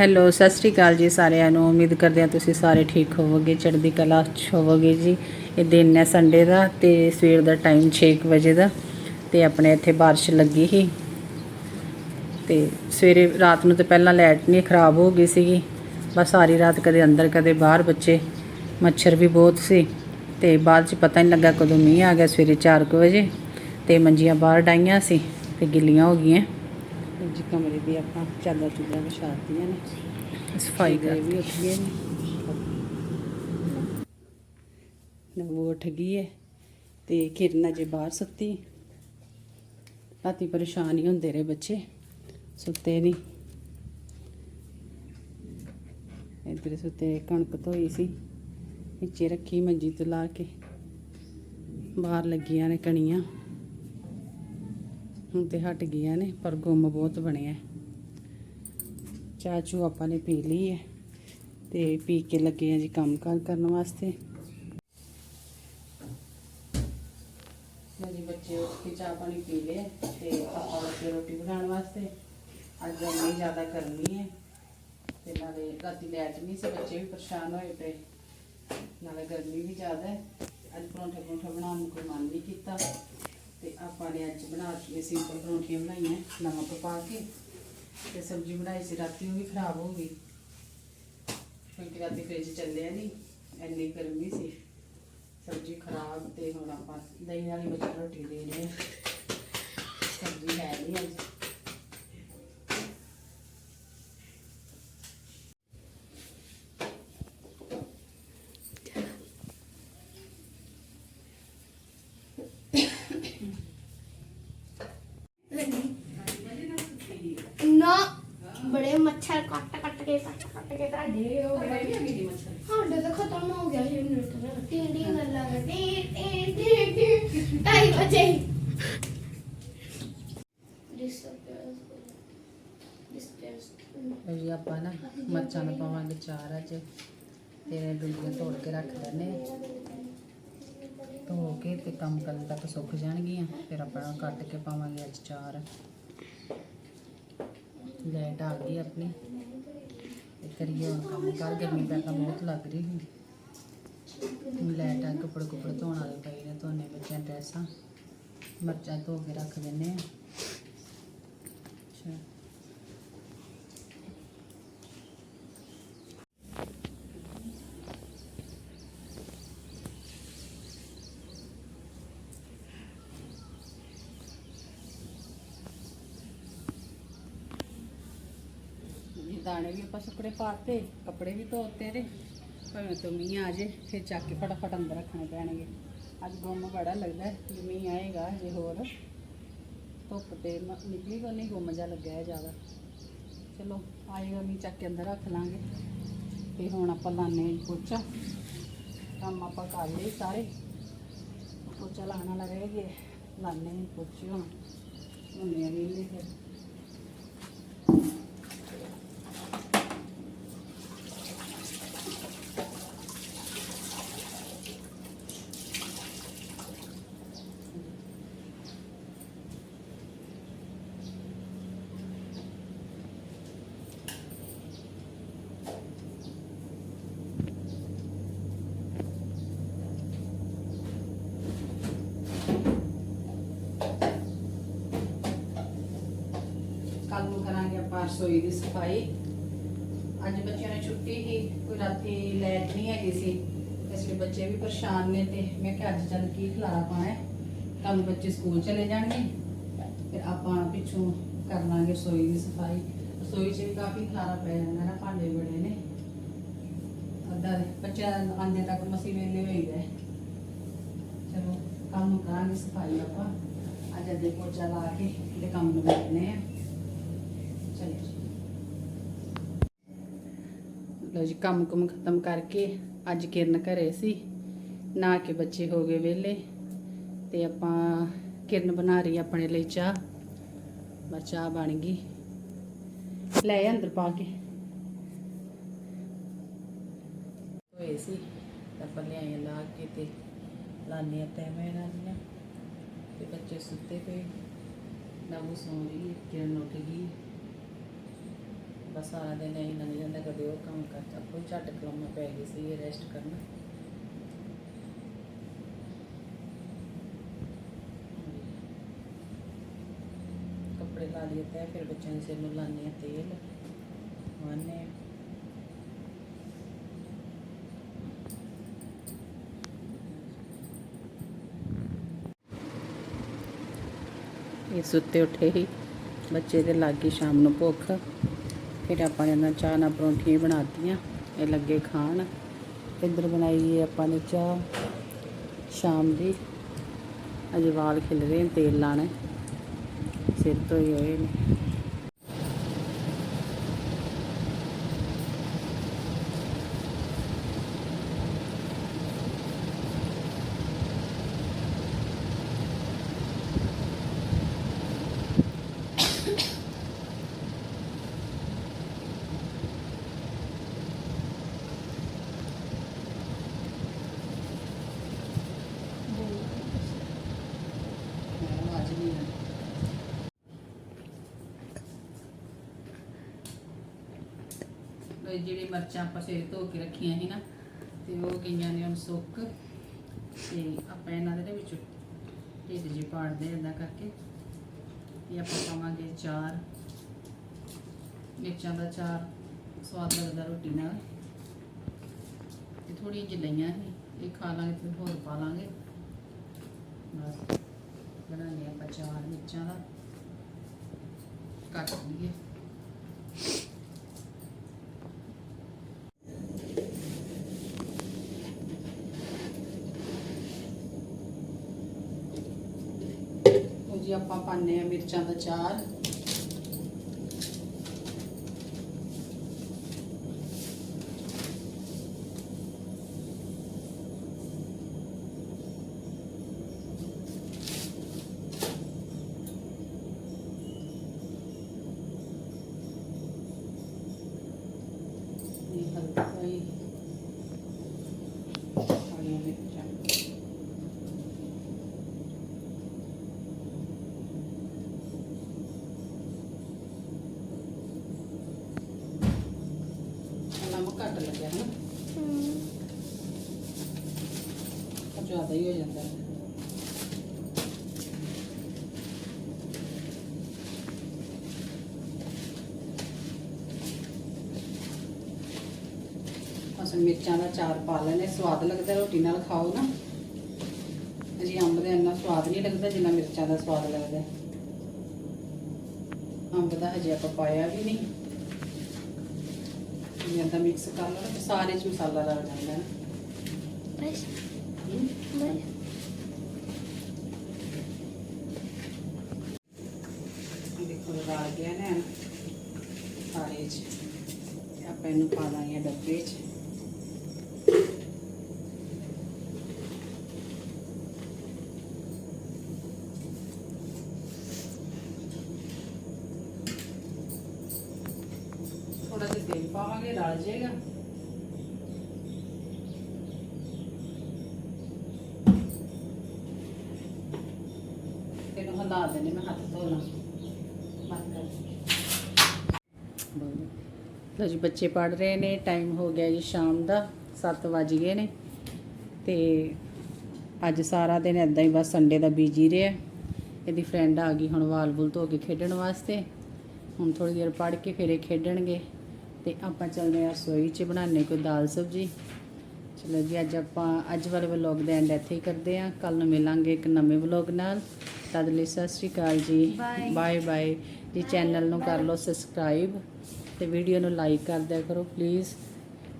Hello, Sat Sri ਅਕਾਲ ਜੀ ਸਾਰਿਆਂ ਨੂੰ। ਉਮੀਦ ਕਰਦੇ ਹਾਂ ਤੁਸੀਂ ਸਾਰੇ ਠੀਕ ਹੋਵੋਗੇ, ਚੜ੍ਹਦੀ ਕਲਾ ਹੋਵੋਗੇ ਜੀ। ਇਹ ਦਿਨ ਹੈ ਸੰਡੇ ਦਾ ਤੇ ਸਵੇਰ ਦਾ ਟਾਈਮ 6 ਕੁ ਵਜੇ ਦਾ ਤੇ ਆਪਣੇ ਇੱਥੇ ਬਾਰਿਸ਼ ਲੱਗੀ ਸੀ। ਤੇ ਸਵੇਰੇ ਰਾਤ ਨੂੰ ਤੇ ਪਹਿਲਾਂ ਲਾਈਟ ਨਹੀਂ, ਖਰਾਬ ਹੋ ਗਈ ਸੀਗੀ। ਬਸ ਸਾਰੀ ਰਾਤ ਕਦੇ ਅੰਦਰ, ਕਦੇ ਬਾਹਰ ਬੱਚੇ, ਮੱਛਰ ਵੀ ਬਹੁਤ ਸੀ। ਤੇ ਬਾਅਦ 'ਚ ਪਤਾ ਨਹੀਂ ਲੱਗਾ ਕਦੋਂ ਮੀਂਹ ਆ ਗਿਆ ਸਵੇਰੇ 4 ਕੁ ਵਜੇ ਤੇ ਮੰਜੀਆਂ ਬਾਹਰ ਡਾਈਆਂ ਸੀ ਤੇ ਗਿੱਲੀਆਂ ਹੋ ਗਈਆਂ। ਜੀ ਕਮਰੇ ਦੀ ਆਪਾਂ ਚਾਦਰ ਚੁੱਦਰਾਂ ਵਿਛਾਤੀਆਂ ਨੇ। ਸਫ਼ਾਈ ਕਰ ਵੀ ਉੱਠ ਗਏ ਨੇ। ਨਵੂ ਉੱਠ ਗਈ ਹੈ ਤੇ ਕਿਰਨ ਅਜੇ ਬਾਹਰ ਸੁੱਤੀ। ਰਾਤੀ ਪਰੇਸ਼ਾਨ ਹੀ ਹੁੰਦੇ ਰਹੇ ਬੱਚੇ ਸੁੱਤੇ ਨਹੀਂ ਇੱਧਰ ਸੁੱਤੇ ਕਣਕ ਧੋਈ ਸੀ ਨੀਚੇ ਰੱਖੀ ਮੰਜੀ ਤੋਂ ਲਾ ਕੇ। ਬਾਹਰ ਲੱਗੀਆਂ ਨੇ ਕਣੀਆਂ। ਹੁਣ ਤੇ ਹਟ ਗਈਆਂ ਨੇ, ਪਰ ਗੁੰਮ ਬਹੁਤ ਬਣਿਆ ਹੈ। ਚਾਹ ਚੂ ਆਪਾਂ ਨੇ ਪੀ ਲਈ ਹੈ ਤੇ ਪੀ ਕੇ ਲੱਗੇ ਆ ਜੀ ਕੰਮ ਕਾਰ ਕਰਨ ਵਾਸਤੇ। ਮੇਰੇ ਬੱਚੇ ਉੱਠ ਕੇ ਚਾਹ ਪਾਣੀ ਪੀ ਲਏ ਤੇ ਆਪਾਂ ਲੱਗੇ ਰੋਟੀ ਬਣਾਉਣ ਵਾਸਤੇ। ਅੱਜ ਇੰਨੀ ਜ਼ਿਆਦਾ ਗਰਮੀ ਹੈ ਤੇ ਨਾਲੇ ਰਾਤੀ ਲਾਈਟ ਨਹੀਂ ਸੀ, ਬੱਚੇ ਵੀ ਪਰੇਸ਼ਾਨ ਹੋਏ ਪਏ। ਨਾਲੇ ਗਰਮੀ ਵੀ ਜ਼ਿਆਦਾ ਹੈ ਅੱਜ ਪਰੌਂਠੇ ਪਰੌਂਠਾ ਬਣਾਉਣ ਨੂੰ ਕੋਈ ਮਨ ਨਹੀਂ ਕੀਤਾ। ਤੇ ਆਪਾਂ ਨੇ ਅੱਜ ਬਣਾ ਕੇ ਸਿੰਪਲ ਪਰੌਂਠੀਆਂ ਬਣਾਈਆਂ, ਨਮਕ ਪਾ ਕੇ ਤੇ ਸਬਜ਼ੀ ਬਣਾਈ ਸੀ, ਰਾਤੀ ਉਹ ਵੀ ਖਰਾਬ ਹੋ ਗਈ। ਕਿਉਂਕਿ ਰਾਤੀ ਫ੍ਰਿਜ ਚੱਲਿਆ ਨਹੀਂ ਐਨੀ ਗਰਮੀ ਸੀ। ਸਬਜ਼ੀ ਖਰਾਬ ਤੇ ਹੁਣ ਆਪਾਂ ਦਹੀਂ ਵਾਲੀ ਬੱਚਾ ਰੋਟੀ ਦੇ ਰਹੇ ਸਬਜ਼ੀ ਹੈ ਨਹੀਂ ਅੱਜ ਨਾ ਬੜੇ ਮੱਛਰ ਕੱਟ ਕੱਟ ਕੇ ਕੱਟ ਕੱਟ ਕੇ ਤੁਹਾਡੇ ਹੋ ਗਏ ਸਾਡੇ ਤਾਂ ਖਤਮ ਹੋ ਗਿਆ ਜੀ ਮਿੰਟ ਦਾ ਟੀਂ ਟੀਂ ਕਰਨ ਲੱਗਾ ਟੀਂ ਟੀਂ ਟੀਂ ਟੀਂ ਢਾਈ ਵਜੇ। ਡਿਸਟਰਬ ਡਿਸਟਰਬ ਜੀ ਆਪਾਂ ਨਾ ਮਰਚਾਂ ਨੂੰ ਪਾਵਾਂਗੇ ਚਾਰ ਅੱਜ। ਤੇ ਡੁੱਲੀਆਂ ਤੋੜ ਕੇ ਰੱਖ ਲੈਣੇ ਧੋ ਕੇ ਤੇ ਕੰਮ ਕਰਨ ਤੱਕ ਸੁੱਕ ਜਾਣਗੀਆਂ। ਫਿਰ ਆਪਾਂ ਕੱਟ ਕੇ ਪਾਵਾਂਗੇ ਅੱਜ ਚਾਰ। ਲਾਈਟ ਆ ਗਈ ਆਪਣੀ। ਤੇ ਕਰੀਏ ਹੁਣ ਕੰਮ ਕਰ, ਗਰਮੀ ਤਾਂ ਤਾਂ ਬਹੁਤ ਲੱਗ ਰਹੀ ਹੁੰਦੀ। ਲਾਈਟ ਆ, ਕੱਪੜੇ ਕੁਪੜੇ ਧੋਣ ਵਾਲੇ ਪਏ ਨੇ, ਧੋਨੇ ਬੱਚਿਆਂ ਡਰੈਸਾਂ। ਮਰਚਾਂ ਧੋ ਕੇ ਰੱਖ ਦਿੰਨੇ ਆ। ਅੱਛਾ। ਦਾਣੇ ਵੀ ਆਪਾਂ ਸੁੱਕੜੇ ਪਾਤੇ, ਕੱਪੜੇ ਵੀ ਧੋਤੇ ਤੇ ਭਾਵੇਂ ਤੋਂ ਮੀਂਹ ਆ ਜੇ, ਫਿਰ ਚੱਕ ਕੇ ਫਟਾਫਟ ਅੰਦਰ ਰੱਖਣੇ ਪੈਣਗੇ। ਅੱਜ ਗੁੰਮ ਬੜਾ ਲੱਗਦਾ ਹੈ ਮੀਂਹ ਆਏਗਾ ਜੇ ਹੋਰ। ਧੁੱਪ ਤੇ ਮ- ਨਿਕਲੀ ਕੋ ਨਹੀਂ, ਗੁੰਮ ਜਾ ਲੱਗਿਆ ਹੈ ਜ਼ਿਆਦਾ। ਚਲੋ, ਆਏਗਾ ਮੀਂਹ, ਚੱਕ ਕੇ ਅੰਦਰ ਰੱਖ ਲਾਂਗੇ। ਤੇ ਹੁਣ ਆਪਾਂ ਲਾਣੇ ਪੋਚਾ। ਕੰਮ ਆਪਾਂ ਕਰ ਲਏ ਸਾਰੇ। ਪੋਚਾ ਲਾਣਾ ਲੱਗੇਗਾ ਲਾਣੇ ਪੋਚੇ ਹੁਣ। ਹੁੰਦੇ ਆ ਵੇਲੇ ਫਿਰ ਕੱਲ ਨੂੰ ਕਰਾਂਗੇ ਆਪਾਂ ਰਸੋਈ ਦੀ ਸਫ਼ਾਈ। ਅੱਜ ਬੱਚਿਆਂ ਨੇ ਛੁੱਟੀ ਸੀ, ਕੋਈ ਰਾਤੀ ਲੈਟ ਨਹੀਂ ਹੈਗੀ ਸੀ। ਇਸ ਲਈ ਬੱਚੇ ਵੀ ਪਰੇਸ਼ਾਨ ਨੇ ਤੇ ਮੈਂ ਕਿਹਾ ਅੱਜ ਚੱਲ ਕੀ ਖਲਾਰਾ ਪਾਣਾ ਹੈ। ਕੱਲ ਬੱਚੇ ਸਕੂਲ ਚਲੇ ਜਾਣਗੇ। ਫਿਰ ਆਪਾਂ ਪਿੱਛੋਂ ਕਰ ਲਾਂਗੇ ਰਸੋਈ ਦੀ ਸਫ਼ਾਈ। ਰਸੋਈ 'ਚ ਵੀ ਕਾਫੀ ਖਲਾਰਾ ਪੈ ਜਾਂਦਾ ਨਾ, ਭਾਂਡੇ ਬੜੇ ਨੇ। ਅੱਧਾ ਬੱਚਿਆਂ ਆਂਦੇ ਤੱਕ ਮਸੀ ਵੇਲੇ ਹੋਈਦਾ ਹੈ। ਚਲੋ ਕੰਮ ਕਰਾਂਗੇ ਸਫ਼ਾਈ ਆਪਾਂ। ਅੱਜ ਅੱਧੇ ਪੋਚਾ ਲਾ ਕੇ ਤੇ ਕੰਮ ਨੂੰ ਆ ਲਓ ਜੀ, ਕੰਮ ਕੁਮ ਖਤਮ ਕਰਕੇ ਅੱਜ ਕਿਰਨ ਘਰੇ ਸੀ। ਨਹਾ ਕੇ ਬੱਚੇ ਹੋ ਗਏ ਵਿਹਲੇ ਤੇ ਆਪਾਂ ਕਿਰਨ ਬਣਾ ਰਹੀ ਆਪਣੇ ਲਈ ਚਾਹ। ਬਸ ਚਾਹ ਬਣ ਗਈ। ਲੈ ਅੰਦਰ ਪਾ ਕੇ। ਹੋਏ ਸੀ ਆਪਾਂ ਲਿਆਏ ਲਾ ਕੇ ਤੇ ਲਾਨੇ ਤੇ ਮੈਂ ਨਾਲ ਤੇ ਬੱਚੇ ਸੁੱਤੇ ਪਏ। ਨਵੂ ਸੌਂ ਗਈ ਕਿਰਨ ਉੱਠ ਗਈ। ਬਸ ਸਾਰਾ ਦਿਨ ਇਹੀ ਲੰਘ ਜਾਂਦਾ ਕਦੇ ਉਹ ਕੰਮ ਕਰਦਾ ਕੋਈ ਝੱਟ ਕਲਮਾ ਪੈ ਗਈ ਸੀ ਰੈਸਟ ਕਰਨਾ। ਕੱਪੜੇ ਲਾ ਲਏ ਤੇ ਫਿਰ ਬੱਚਿਆਂ ਦੇ ਸਿਰ ਨੂੰ ਲਾਉਂਦੇ ਆ ਤੇਲ ਵਾਨੇ ਇਹ ਸੁੱਤੇ ਉੱਠੇ ਹੀ ਬੱਚੇ ਦੇ ਲੱਗੀ ਸ਼ਾਮ ਨੂੰ ਭੁੱਖ। ਫਿਰ ਆਪਾਂ ਨੇ ਇਹਨਾਂ ਚਾਹ ਨਾਲ ਪਰੌਂਠੀਆਂ ਹੀ ਬਣਾਤੀਆਂ, ਇਹ ਲੱਗੇ ਖਾਣ। ਇੱਧਰ ਬਣਾਈ ਹੈ ਆਪਾਂ ਨੇ ਚਾਹ ਸ਼ਾਮ ਦੀ। ਅਜੇ ਵਾਲ ਖਿਲ ਰਹੇ ਨੇ ਤੇਲ ਲਾਣਾ ਹੈ। ਸਿਰ ਧੋਏ ਹੋਏ ਨੇ। ਜਿਹੜੀ ਮਿਰਚਾਂ ਆਪਾਂ ਸਵੇਰੇ ਧੋ ਕੇ ਰੱਖੀਆਂ ਸੀ ਨਾ, ਤੇ ਉਹ ਗਈਆਂ ਨੇ ਹੁਣ ਸੁੱਕ। ਤੇ ਆਪਾਂ ਇਹਨਾਂ ਦੇ ਵਿੱਚ ਢਿੱਡ ਜੀ ਪਾੜਦੇ ਇਦਾਂ ਕਰਕੇ। ਇਹ ਆਪਾਂ ਪਾਵਾਂਗੇ ਚਾਰ ਮਿਰਚਾਂ ਦਾ ਚਾਰ ਸਵਾਦ ਲੱਗਦਾ ਰੋਟੀ ਨਾਲ। ਤੇ ਥੋੜੀ ਜਿਹੀ ਲਈਆਂ ਸੀ, ਇਹ ਖਾ ਲਾਂਗੇ ਤੇ ਹੋਰ ਪਾ ਲਾਂਗੇ। ਬਸ, ਬਣਾਉਂਦੇ ਆਪਾਂ ਚਾਰ ਮਿਰਚਾਂ ਦਾ। ਕੱਟ ਲਈਏ। ਜੀ ਆਪਾਂ ਪਾਉਂਦੇ ਆ ਮਿਰਚਾਂ ਦਾ ਚਾਰ ਇਹ ਹਲਦੀ ਕਾਲੀਆਂ ਮਿਰਚਾਂ ਨਮਕ ਘੱਟ ਲੱਗਿਆ ਹੈ ਨਾ ਜ਼ਿਆਦਾ ਹੀ ਹੋ ਜਾਂਦਾ। ਹੈ ਅਸਾਂ ਮਿਰਚਾਂ ਦਾ ਚਾਰ ਪਾ ਲੈਣੇ ਸਵਾਦ ਲੱਗਦਾ ਰੋਟੀ ਨਾਲ ਖਾਓ ਨਾ। ਅਜੀ ਅੰਬ ਦਾ ਇੰਨਾ ਸਵਾਦ ਨਹੀਂ ਲੱਗਦਾ ਜਿੰਨਾ ਮਿਰਚਾਂ ਦਾ ਸਵਾਦ ਲੱਗਦਾ। ਅੰਬ ਦਾ ਹਜੇ ਆਪਾਂ ਪਾਇਆ ਵੀ ਨਹੀਂ। ਜ਼ਿਆਦਾ ਮਿਕਸ ਕਰ ਲਓ ਨਾ ਸਾਰੇ ਚ ਮਸਾਲਾ ਲੱਗ ਜਾਂਦਾ ਹੈ ਬਸ ਦੇਖੋ ਲਗਾ ਗਿਆ ਨਾ ਸਾਰੇ ਚ। ਆਪਾਂ ਇਹਨੂੰ ਪਾ ਦਾਂਗੇ ਡੱਬੇ ਚ। ਥੋੜਾ ਜਿਹਾ ਤੇਲ ਪਾਵਾਂਗੇ ਰਲ ਜਾਏਗਾ। ਤੈਨੂੰ ਹਿਲਾ ਮੈਂ ਹੱਥ ਧੋ ਬੰਦ ਕਰ ਲਓ ਜੀ, ਬੱਚੇ ਪੜ ਰਹੇ ਨੇ ਟਾਈਮ ਹੋ ਗਿਆ ਜੀ ਸ਼ਾਮ ਦਾ 7 ਵਜ ਗਏ ਨੇ। ਤੇ ਅੱਜ ਸਾਰਾ ਦਿਨ ਐਦਾਂ ਹੀ ਬਸ ਸੰਡੇ ਦਾ ਬੀਜੀ ਰਿਹਾ। ਇਹਦੀ ਫਰੈਂਡ ਆ ਗਈ ਹੁਣ ਵਾਲ ਵੁਲ ਧੋ ਕੇ ਖੇਡਣ ਵਾਸਤੇ। ਹੁਣ ਥੋੜੀ ਦੇਰ ਪੜ ਕੇ ਫਿਰ ਇਹ ਖੇਡਣਗੇ। ਤੇ ਆਪਾਂ ਚੱਲਦੇ ਆ ਰਸੋਈ 'ਚ ਬਣਾਉਣੇ ਕੋਈ ਦਾਲ ਸਬਜੀ। ਚਲੋ ਜੀ, ਅੱਜ ਆਪਾਂ, ਅੱਜ ਵਾਲੇ ਵਲੌਗ ਦਾ ਐਂਡ ਇੱਥੇ ਹੀ ਕਰਦੇ ਆ ਕੱਲ ਨੂੰ ਮਿਲਾਂਗੇ ਇੱਕ ਨਵੇਂ ਵਲੌਗ ਨਾਲ। ਤਦ ਲਈ। ਸਤਿ ਸ਼੍ਰੀ ਅਕਾਲ ਜੀ. ਬਾਏ ਬਾਏ ਜੀ ਚੈਨਲ ਨੂੰ ਕਰ ਲਓ ਸਬਸਕ੍ਰਾਈਬ ਤੇ ਵੀਡੀਓ ਨੂੰ ਲਾਈਕ ਕਰ ਦਿਆ ਕਰੋ ਪਲੀਜ਼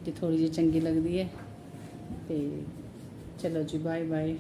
ਜੇ ਥੋੜੀ ਜਿਹੀ ਚੰਗੀ ਲੱਗਦੀ ਹੈ। ਤੇ ਚਲੋ ਜੀ ਬਾਏ ਬਾਏ